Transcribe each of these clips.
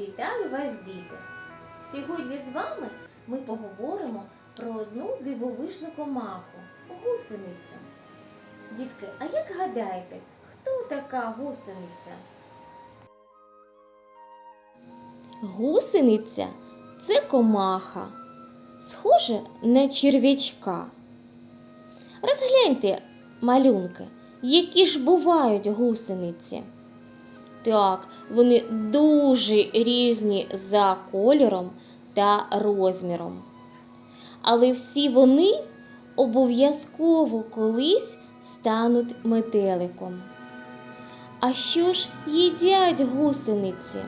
Вітаю вас, діти! Сьогодні з вами ми поговоримо про одну дивовижну комаху гусеницю. Дітки, а як гадаєте, хто така гусениця? Гусениця це комаха, схожа на черв'ячка. Розгляньте, малюнки, які ж бувають гусениці. Так, вони дуже різні за кольором та розміром. Але всі вони обов'язково колись стануть метеликом. А що ж їдять гусениці?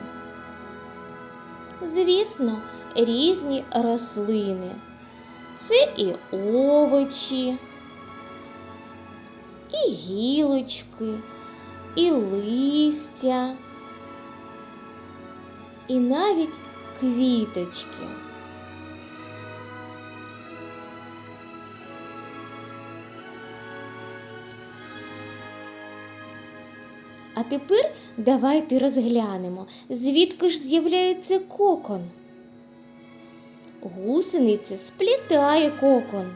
Звісно, різні рослини. Це і овочі, і гілочки, і листя, і навіть квіточки. А тепер давайте розглянемо, звідки ж з'являється кокон. Гусениця сплітає кокон.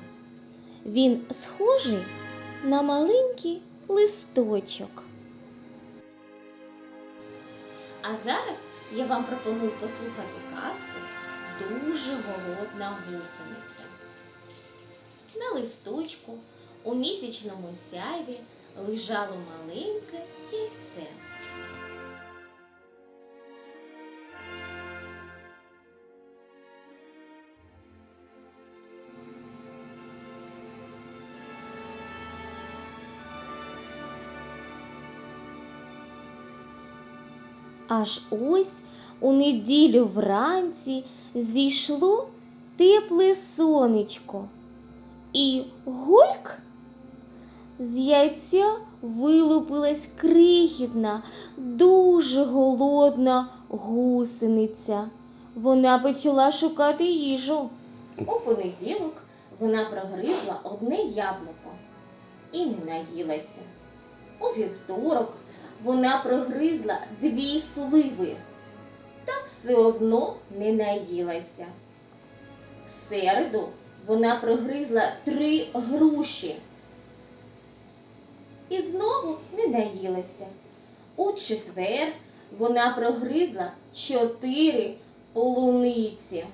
Він схожий на маленький листочок. А зараз я вам пропоную послухати казку Дуже голодна гусениця. На листочку у місячному сяйві лежало маленьке яйце. Аж ось у неділю вранці зійшло тепле сонечко. І гульк з яйця вилупилась крихітна, дуже голодна гусениця. Вона почала шукати їжу. У понеділок вона прогризла одне яблуко і не наїлася. У вівторок вона прогризла дві сливи та все одно не наїлася. В середу вона прогризла три груші і знову не наїлася. У четвер вона прогризла чотири полуниці.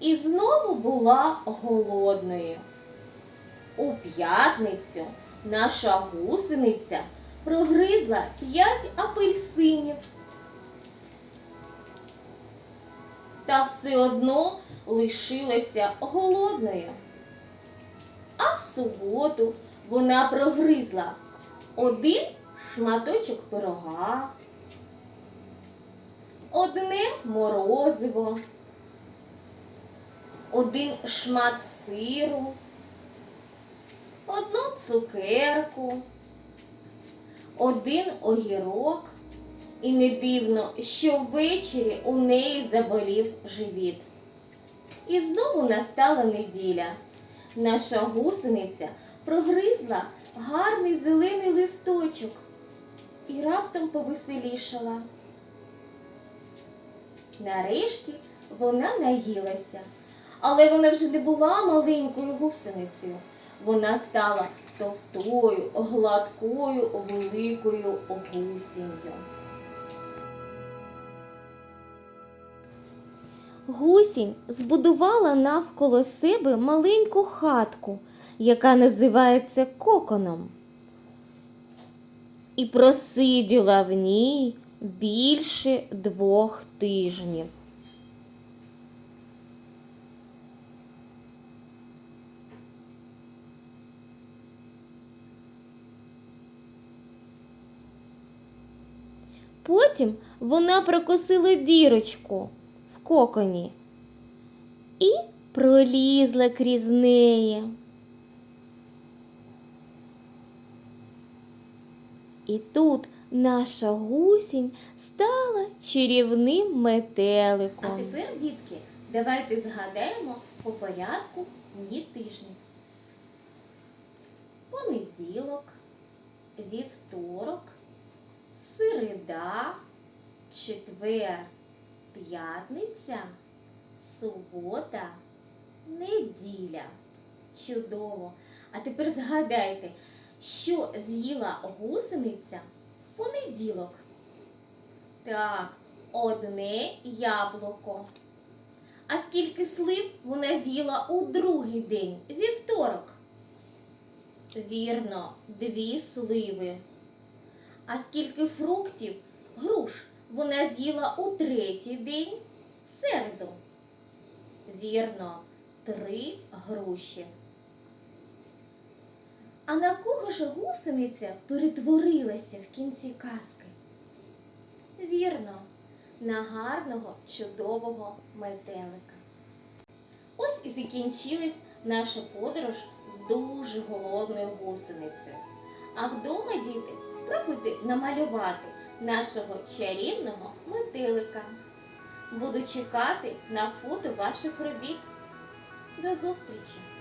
І знову була голодною. У п'ятницю наша гусениця прогризла п'ять апельсинів. Та все одно лишилася голодною. А в суботу вона прогризла один шматочок пирога, одне морозиво, один шмат сиру, одну цукерку, один огірок. І не дивно, що ввечері у неї заболів живіт. І знову настала неділя. Наша гусениця прогризла гарний зелений листочок і раптом повеселішала. Нарешті вона наїлася, але вона вже не була маленькою гусеницею. Вона стала товстою, гладкою, великою гусінню. Гусінь збудувала навколо себе маленьку хатку, яка називається коконом. І просиділа в ній більше двох тижнів. Потім вона прокосила дірочку в коконі і пролізла крізь неї. І тут наша гусінь стала чарівним метеликом. А тепер, дітки, давайте згадаємо по порядку дні тижня. Понеділок, вівторок, середа, четвер, п'ятниця, субота, неділя. Чудово! А тепер згадайте, що з'їла гусениця в понеділок. Так, одне яблуко. А скільки слив вона з'їла у другий день, вівторок? Вірно, дві сливи. А скільки фруктів, груш вона з'їла у третій день, середу? Вірно, три груші. А на кого ж гусениця перетворилася в кінці казки? Вірно, на гарного, чудового метелика. Ось і закінчилась наша подорож з дуже голодною гусеницею. А вдома, діти, спробуйте намалювати нашого чарівного метелика. Буду чекати на фото ваших робіт. До зустрічі!